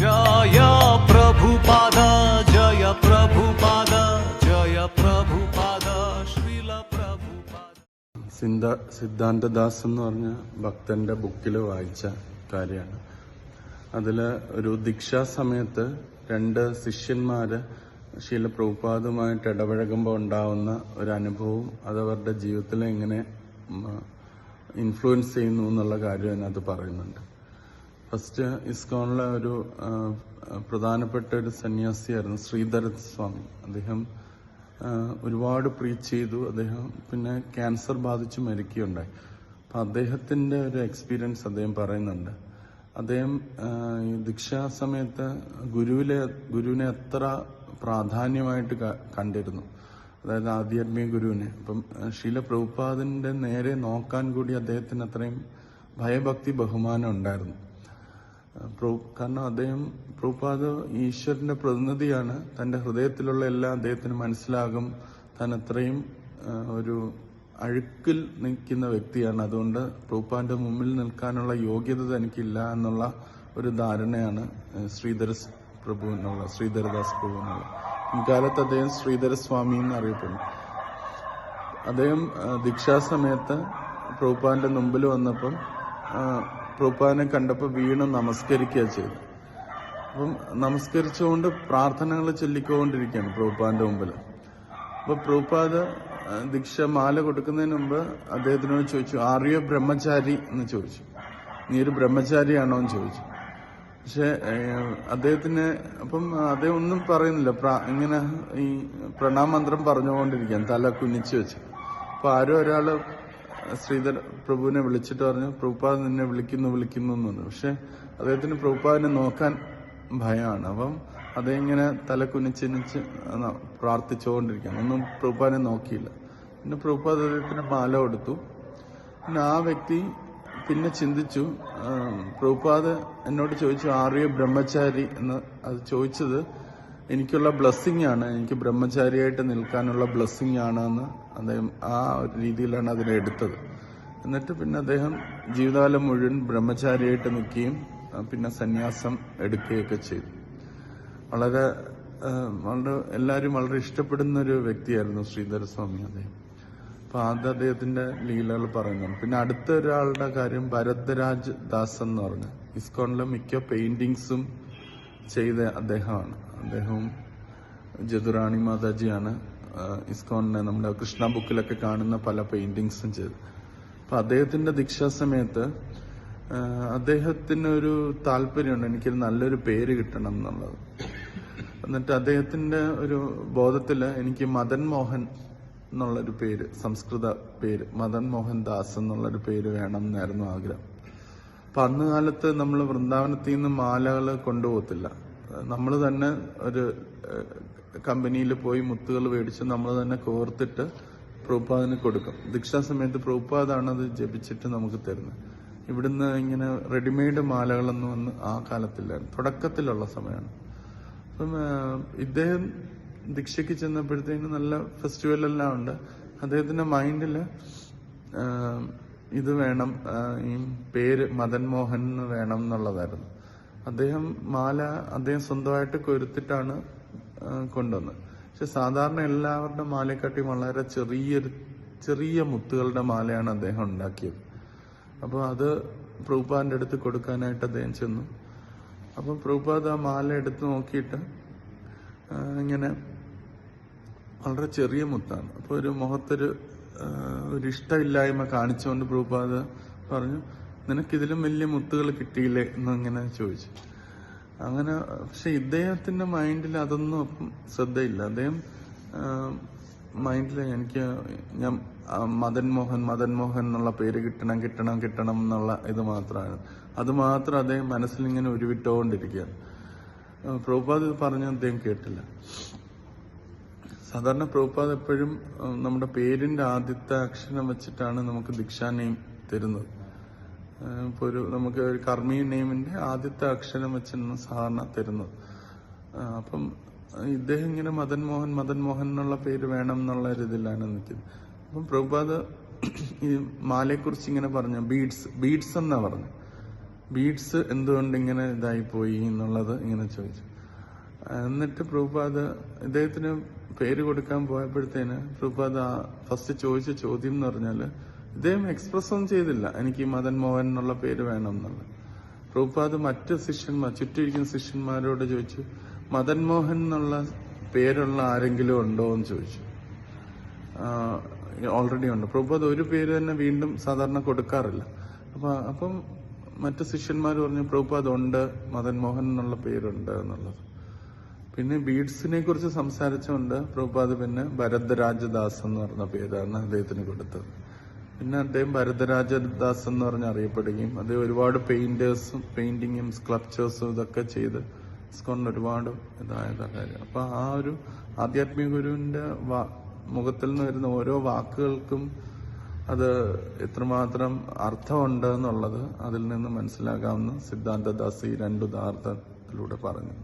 ജയ ജയ ജയ സിദ്ധാന്തദാസ് എന്ന് പറഞ്ഞ ഭക്തന്റെ ബുക്കിൽ വായിച്ച കാര്യമാണ്. അതിൽ ഒരു ദീക്ഷാ സമയത്ത് രണ്ട് ശിഷ്യന്മാര് ശീല പ്രഭുപാദുമായിട്ട് ഇടപഴകുമ്പോൾ ഉണ്ടാവുന്ന ഒരു അനുഭവം അത് അവരുടെ ജീവിതത്തിൽ എങ്ങനെ ഇൻഫ്ലുവൻസ് ചെയ്യുന്നു എന്നുള്ള കാര്യം അതിനകത്ത് പറയുന്നുണ്ട്. ഫസ്റ്റ് ഇസ്കോണിലെ ഒരു പ്രധാനപ്പെട്ട ഒരു സന്യാസിയായിരുന്നു ശ്രീധര സ്വാമി. അദ്ദേഹം ഒരുപാട് പ്രീച്ച് ചെയ്തു. അദ്ദേഹം പിന്നെ ക്യാൻസർ ബാധിച്ച് മരിക്കുകയുണ്ടായി. അപ്പം അദ്ദേഹത്തിന്റെ ഒരു എക്സ്പീരിയൻസ് അദ്ദേഹം പറയുന്നുണ്ട്. അദ്ദേഹം ദീക്ഷാ സമയത്ത് ഗുരുവിലെ ഗുരുവിനെ എത്ര പ്രാധാന്യമായിട്ട് കണ്ടിരുന്നു. അതായത് ആധ്യാത്മിക ഗുരുവിനെ. അപ്പം ശീല പ്രഭുപാദിന്റെ നേരെ നോക്കാൻ കൂടി അദ്ദേഹത്തിന് അത്രയും ഭയഭക്തി ബഹുമാനം ഉണ്ടായിരുന്നു. കാരണം അദ്ദേഹം പ്രഭുപാദ് ഈശ്വരന്റെ പ്രതിനിധിയാണ്. തന്റെ ഹൃദയത്തിലുള്ള എല്ലാം അദ്ദേഹത്തിന് മനസ്സിലാകും. താൻ അത്രയും ഒരു അഴുക്കിൽ നിൽക്കുന്ന വ്യക്തിയാണ്. അതുകൊണ്ട് പ്രഭുപാന്റെ മുമ്പിൽ നിൽക്കാനുള്ള യോഗ്യത തനിക്കില്ല എന്നുള്ള ഒരു ധാരണയാണ് ശ്രീധര പ്രഭു എന്നുള്ള ശ്രീധരദാസ് പ്രഭു എന്നുള്ള. ഇക്കാലത്ത് അദ്ദേഹം ശ്രീധരസ്വാമി എന്ന് അറിയപ്പെടുന്നു അദ്ദേഹം ദീക്ഷാ ദീക്ഷാസമയത്ത് പ്രഭുപാന്റെ മുമ്പിൽ വന്നപ്പം പ്രഭുപാദിനെ കണ്ടപ്പോൾ വീണ് നമസ്കരിക്കുക ചെയ്തു. അപ്പം നമസ്കരിച്ചുകൊണ്ട് പ്രാർത്ഥനകൾ ചൊല്ലിക്കൊണ്ടിരിക്കുകയാണ് പ്രഭുപാദന്റെ മുമ്പിൽ അപ്പോൾ പ്രഭുപാദ ദീക്ഷ മാല കൊടുക്കുന്നതിന് മുമ്പ് അദ്ദേഹത്തിനോട് ചോദിച്ചു ആറിയോ ബ്രഹ്മചാരി? എന്ന് ചോദിച്ചു. നീ ഒരു ബ്രഹ്മചാരിയാണോ? എന്ന് ചോദിച്ചു. പക്ഷെ അദ്ദേഹത്തിന് അപ്പം അദ്ദേഹം ഒന്നും പറയുന്നില്ല. ഇങ്ങനെ ഈ പ്രണാമന്ത്രം പറഞ്ഞുകൊണ്ടിരിക്കാൻ തല കുനിച്ചു വെച്ച്. അപ്പൊ ആരോ ഒരാൾ ശ്രീധർ പ്രഭുവിനെ വിളിച്ചിട്ട് പറഞ്ഞു പ്രഭുപാദ് നിന്നെ വിളിക്കുന്നു വിളിക്കുന്നു എന്നുണ്ട് പക്ഷെ അദ്ദേഹത്തിന് പ്രഭുപാദിനെ നോക്കാൻ ഭയമാണ്. അപ്പം അദ്ദേഹം ഇങ്ങനെ തല കുനിച്ചിനിച്ച് പ്രാർത്ഥിച്ചുകൊണ്ടിരിക്കുകയാണ്. ഒന്നും പ്രഭുപാദിനെ നോക്കിയില്ല. പിന്നെ പ്രഭുപാദ് അദ്ദേഹത്തിന് മാല കൊടുത്തു. പിന്നെ ആ വ്യക്തി പിന്നെ ചിന്തിച്ചു പ്രഭുപാദ് എന്നോട് ചോദിച്ചു ആര്യ ബ്രഹ്മചാരി എന്ന് അത് ചോദിച്ചത് എനിക്കുള്ള ബ്ലെസ്സിങ് ആണ്. എനിക്ക് ബ്രഹ്മചാരിയായിട്ട് നിൽക്കാനുള്ള ബ്ലെസ്സിങ് ആണ് എന്ന് അദ്ദേഹം ആ ഒരു രീതിയിലാണ് അതിനെ എടുത്തത്. എന്നിട്ട് പിന്നെ അദ്ദേഹം ജീവിതകാലം മുഴുവൻ ബ്രഹ്മചാരിയായിട്ട് നിൽക്കുകയും പിന്നെ സന്യാസം എടുക്കുകയൊക്കെ ചെയ്തു. വളരെ വളരെ എല്ലാവരും വളരെ ഇഷ്ടപ്പെടുന്ന ഒരു വ്യക്തിയായിരുന്നു ശ്രീധരസ്വാമി അദ്ദേഹം. അപ്പൊ അത് അദ്ദേഹത്തിന്റെ ലീലകൾ പറയുന്നുണ്ട് പിന്നെ അടുത്ത ഒരാളുടെ കാര്യം ഭരദ്രാജ് ദാസ് എന്ന് പറഞ്ഞു. ഇസ്കോണിലെ മിക്ക പെയിന്റിങ്സും ചെയ്ത അദ്ദേഹമാണ്. അദ്ദേഹവും ജതുറാണി മാതാജിയാണ്. ഇസ്കോണിനെ നമ്മുടെ കൃഷ്ണ ബുക്കിലൊക്കെ കാണുന്ന പല പെയിന്റിങ്സും ചെയ്ത്. അപ്പൊ സമയത്ത് അദ്ദേഹത്തിന് ഒരു താല്പര്യമുണ്ട്. എനിക്കൊരു നല്ലൊരു പേര് കിട്ടണം എന്നുള്ളത്. എന്നിട്ട് അദ്ദേഹത്തിന്റെ ഒരു ബോധത്തിൽ എനിക്ക് മദൻ മോഹൻ എന്നുള്ളൊരു പേര് സംസ്കൃത പേര് മദൻ മോഹൻ ദാസ് എന്നുള്ളൊരു പേര് വേണം എന്നായിരുന്നു ആഗ്രഹം. അപ്പൊ അന്ന് കാലത്ത് നമ്മൾ വൃന്ദാവനത്തിൽ നിന്ന് മാലകൾ കൊണ്ടുപോകത്തില്ല. നമ്മൾ തന്നെ ഒരു കമ്പനിയിൽ പോയി മുത്തുകൾ മേടിച്ച് നമ്മൾ തന്നെ കോർത്തിട്ട് പ്രഭുപാദിന് കൊടുക്കും. ദീക്ഷാ സമയത്ത് പ്രഭുപാദാണ് അത് ജപിച്ചിട്ട് നമുക്ക് തരുന്നത്. ഇവിടുന്ന് ഇങ്ങനെ റെഡിമെയ്ഡ് മാലകളൊന്നും ഒന്ന് ആ കാലത്തില്ലായിരുന്നു. തുടക്കത്തിലുള്ള സമയമാണ്. അപ്പം ഇദ്ദേഹം ദീക്ഷയ്ക്ക് ചെന്നപ്പോഴത്തേക്കും നല്ല ഫെസ്റ്റിവൽ എല്ലാം ഉണ്ട് അദ്ദേഹത്തിന്റെ മൈൻഡിൽ ഇത് വേണം ഈ പേര് മദൻ മോഹൻ വേണം എന്നുള്ളതായിരുന്നു. അദ്ദേഹം മാല അദ്ദേഹം സ്വന്തമായിട്ട് കൊരുത്തിട്ടാണ് കൊണ്ടുവന്നത്. പക്ഷെ സാധാരണ എല്ലാവരുടെ മാലയെക്കാട്ടി വളരെ ചെറിയ ചെറിയ മുത്തുകളുടെ മാലയാണ് അദ്ദേഹം ഉണ്ടാക്കിയത്. അപ്പോൾ അത് പ്രഭുപാദിന്റെ അടുത്ത് കൊടുക്കാനായിട്ട് അദ്ദേഹം ചെന്നു. അപ്പൊ പ്രഭുപാദ് ആ മാല എടുത്ത് നോക്കിയിട്ട് ഇങ്ങനെ വളരെ ചെറിയ മുത്താണ്. അപ്പോൾ ഒരു മുഖത്തൊരു ഒരു ഇഷ്ടമില്ലായ്മ കാണിച്ചുകൊണ്ട് പ്രഭുപാദ് പറഞ്ഞു നിനക്കിതിലും വലിയ മുത്തുകൾ കിട്ടിയില്ലേ എന്നിങ്ങനെ ചോദിച്ചു. അങ്ങനെ പക്ഷെ ഇദ്ദേഹത്തിന്റെ മൈൻഡിൽ അതൊന്നും അപ്പം ശ്രദ്ധയില്ല. അദ്ദേഹം മൈൻഡിൽ എനിക്ക് ഞാൻ മദൻ മോഹൻ മദൻ മോഹൻ എന്നുള്ള പേര് കിട്ടണം കിട്ടണം കിട്ടണം എന്നുള്ള ഇത് മാത്രമാണ്. അത് മാത്രം അദ്ദേഹം മനസ്സിൽ ഇങ്ങനെ ഉരുവിട്ടുകൊണ്ടിരിക്കുകയാണ് പ്രഭുപാദ് ഇത് പറഞ്ഞ അദ്ദേഹം കേട്ടില്ല. സാധാരണ പ്രഭുപാദ് എപ്പോഴും നമ്മുടെ പേരിന്റെ ആദ്യത്തെ അക്ഷരം വെച്ചിട്ടാണ് നമുക്ക് ദീക്ഷാനെയും തരുന്നത്. ആ, ഇപ്പൊ ഒരു നമുക്ക് ഒരു കർമ്മി നെയിമിന്റെ ആദ്യത്തെ അക്ഷരം വെച്ചാണ് സാധാരണ തരുന്നത്. അപ്പം ഇദ്ദേഹം ഇങ്ങനെ മദൻ മോഹൻ മദൻ മോഹൻ എന്നുള്ള പേര് വേണം എന്നുള്ള ഒരു ഇതിലാണ് നിൽക്കുന്നത്. അപ്പം പ്രഭുപാദ് ഈ മാലയെക്കുറിച്ച് ഇങ്ങനെ പറഞ്ഞു ബീഡ്സ് ബീഡ്സ് എന്നാ പറഞ്ഞു? ബീഡ്സ് എന്തുകൊണ്ട് ഇങ്ങനെ ഇതായി പോയി എന്നുള്ളത് ഇങ്ങനെ ചോദിച്ചു. എന്നിട്ട് പ്രഭുപാദ് ഇദ്ദേഹത്തിന് പേര് കൊടുക്കാൻ പോയപ്പോഴത്തേന് പ്രഭുപാദ് ഫസ്റ്റ് ചോദിച്ച ചോദ്യം എന്ന് പറഞ്ഞാൽ ഇദ്ദേഹം എക്സ്പ്രസ് ഒന്നും ചെയ്തില്ല. എനിക്ക് മദൻ മോഹൻ എന്നുള്ള പേര് വേണം എന്നുള്ളത്. പ്രഭുപാദ് മറ്റ് ശിഷ്യന്മാർ ചുറ്റിരിക്കുന്ന ശിഷ്യന്മാരോട് ചോദിച്ചു മദൻ മോഹൻ എന്നുള്ള പേരുള്ള ആരെങ്കിലും ഉണ്ടോ എന്ന് ചോദിച്ചു. ഓൾറെഡി ഉണ്ട്. പ്രഭുപാദ് ഒരു പേര് തന്നെ വീണ്ടും സാധാരണ കൊടുക്കാറില്ല. അപ്പൊ അപ്പം മറ്റ് ശിഷ്യന്മാർ പറഞ്ഞു പ്രഭുപാദ് ഉണ്ട് മദൻ മോഹൻ എന്നുള്ള പേരുണ്ട് എന്നുള്ളത്. പിന്നെ ബീഡ്സിനെ കുറിച്ച് സംസാരിച്ചുകൊണ്ട് പ്രഭുപാദ് പിന്നെ ഭരത് രാജദാസ് എന്ന് പറഞ്ഞ പേരാണ് അദ്ദേഹത്തിന് കൊടുത്തത്. പിന്നെ അദ്ദേഹം ഭരതരാജദാസ് എന്ന് പറഞ്ഞ് അറിയപ്പെടുകയും അദ്ദേഹം ഒരുപാട് പെയിന്റേഴ്സും പെയിന്റിങ്ങും സ്ക്ലപ്ചേഴ്സും ഇതൊക്കെ ചെയ്ത് ഇസ്കോണിന് ഒരുപാട് ഇതായതാ കാര്യം. അപ്പൊ ആ ഒരു ആധ്യാത്മിക ഗുരുവിന്റെ മുഖത്തിൽ നിന്ന് വരുന്ന ഓരോ വാക്കുകൾക്കും അത് എത്രമാത്രം അർത്ഥമുണ്ട് എന്നുള്ളത് അതിൽ നിന്ന് മനസ്സിലാക്കാമെന്ന് സിദ്ധാന്തദാസ് ഈ രണ്ട് ഉദാഹരണത്തിലൂടെ പറഞ്ഞു.